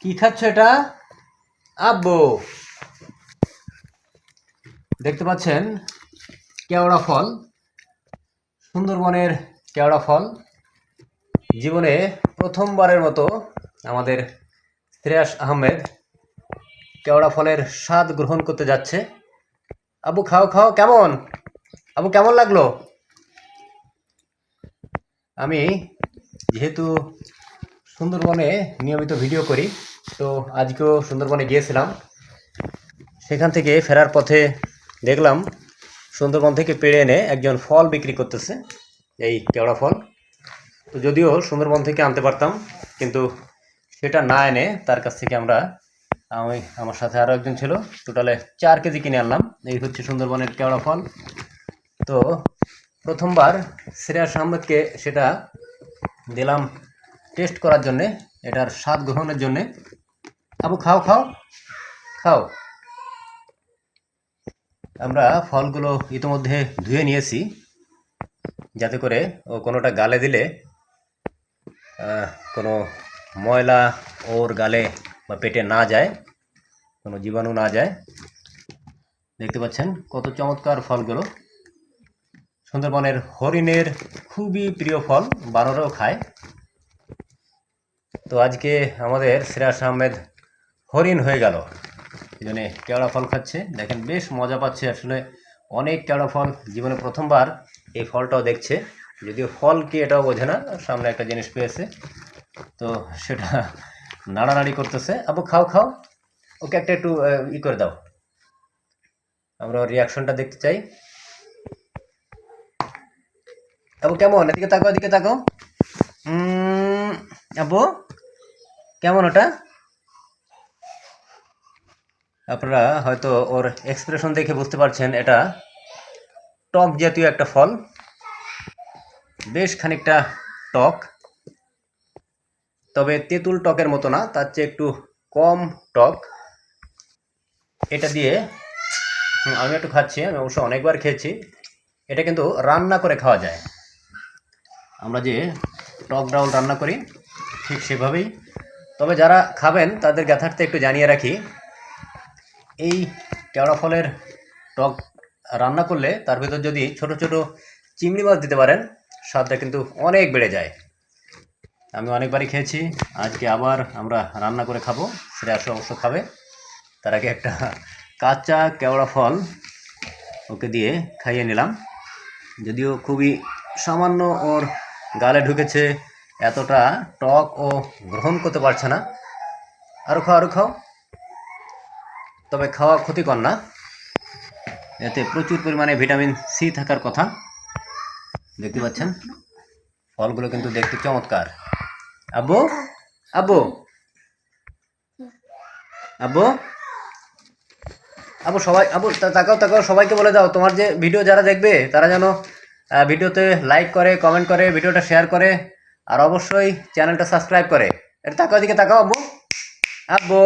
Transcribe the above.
কি খাচ্ছ এটা? আব্বু। দেখতে পাচ্ছেন কেওড়া ফল, সুন্দরবনের কেওড়া ফল। জীবনে প্রথমবারের মতো আমাদের শ্রেয়াস আহমেদ কেওড়া ফলের স্বাদ গ্রহণ করতে যাচ্ছে। আবু খাও খাও, কেমন? আবু কেমন লাগল? আমি যেহেতু সুন্দরবনে নিয়মিত ভিডিও করি তো আজকেও সুন্দরবনে গিয়েছিলাম। সেখান থেকে ফেরার পথে দেখলাম সুন্দরবন থেকে পেড়ে এনে একজন ফল বিক্রি করতেছে, এই কেওড়া ফল। তো যদিও সুন্দরবন থেকে আনতে পারতাম, কিন্তু সেটা না এনে তার কাছ থেকে আমরা, আমি, আমার সাথে আরও একজন ছিল, টোটালে চার কেজি কিনে আনলাম, এই হচ্ছে সুন্দরবনের কেওড়া ফল। তো প্রথমবার শ্রেয়াস আহমেদকে সেটা দিলাম টেস্ট করার জন্যে, এটার স্বাদ গ্রহণের জন্যে। আবু, খাও খাও। খাও। আমরা ফলগুলো ইতোমধ্যে ধুয়ে নিয়েছি, যাতে করে ও কোনোটা গালে দিলে কোনো ময়লা ওর গালে বা পেটে না যায়, কোনো জীবাণু না যায়। দেখতে পাচ্ছেন কত চমৎকার ফলগুলো। সুন্দরবনের হরিণের খুবই প্রিয় ফল, বানরও খায়। তো আজকে আমাদের সিরাজ আহমেদ হরিণ হয়ে গেল। এই জন্যে কেওড়া ফল খাচ্ছে। দেখেন বেশ মজা পাচ্ছে। আসলে অনেক কেওড়া ফল জীবনে প্রথমবার এই ফলটাও দেখছে। যদিও ফল কি এটাও বোঝে না। সামনে একটা জিনিস পেয়েছে। তো সেটা নাড়ানাড়ি করতেছে। আবু, খাও খাও। ওকে একটা একটু ই করে দাও। আমরা রিয়াকশনটা দেখতে চাই। আবু, কেমন? এদিকে তাকাও এদিকে তাকাও। আবু, কেমন ওটা? আপনারা হয়তো ওর এক্সপ্রেশন দেখে বুঝতে পারছেন, এটা টক জাতীয় একটা ফল। বেশ খানিকটা টক। তবে তেঁতুল টকের মতো না, তার চেয়ে একটু কম টক। এটা দিয়ে আমি একটু খাচ্ছি, আমি অবশ্য অনেকবার খেয়েছি। এটা কিন্তু রান্না করে খাওয়া যায়। আমরা যে টক ডাউল রান্না করি, ঠিক সেভাবেই। তবে যারা খাবেন, তাদের জ্ঞাতার্থে একটু জানিয়ে রাখি এই কেওড়া ফলের টক রান্না করলে তার ভিতর যদি ছোট ছোট চিংড়ি মাছ দিতে পারেন, স্বাদটা কিন্তু অনেক বেড়ে যায়। আমি অনেকবারই খেয়েছি, আজকে আবার আমরা রান্না করে খাব শ্রেয়াস অবশ্য খাবে। তার আগে একটা কাঁচা কেওড়া ফল ওকে দিয়ে খাইয়ে নিলাম। যদিও খুবই সামান্য ওর গালে ঢুকেছে, এতটা টক ও গ্রহণ করতে পারছে না। আরও খাও আরও খাও। তবে খাওয়া ক্ষতিকর না। এতে প্রচুর পরিমাণে ভিটামিন সি থাকার কথা। দেখতে পাচ্ছেন? ফলগুলো কিন্তু দেখতে চমৎকার। আব্বু? আব্বু? আব্বু? আবু সবাই আবু তাকাও তাকাও, সবাইকে বলে দাও, তোমার যে ভিডিও যারা দেখবে, তারা যেন ভিডিওতে লাইক করে কমেন্ট করে, ভিডিওটা শেয়ার করে, আর অবশ্যই চ্যানেলটা সাবস্ক্রাইব করে। এটা তাকাও দিকে তাকাও, আব্বু। আব্বু।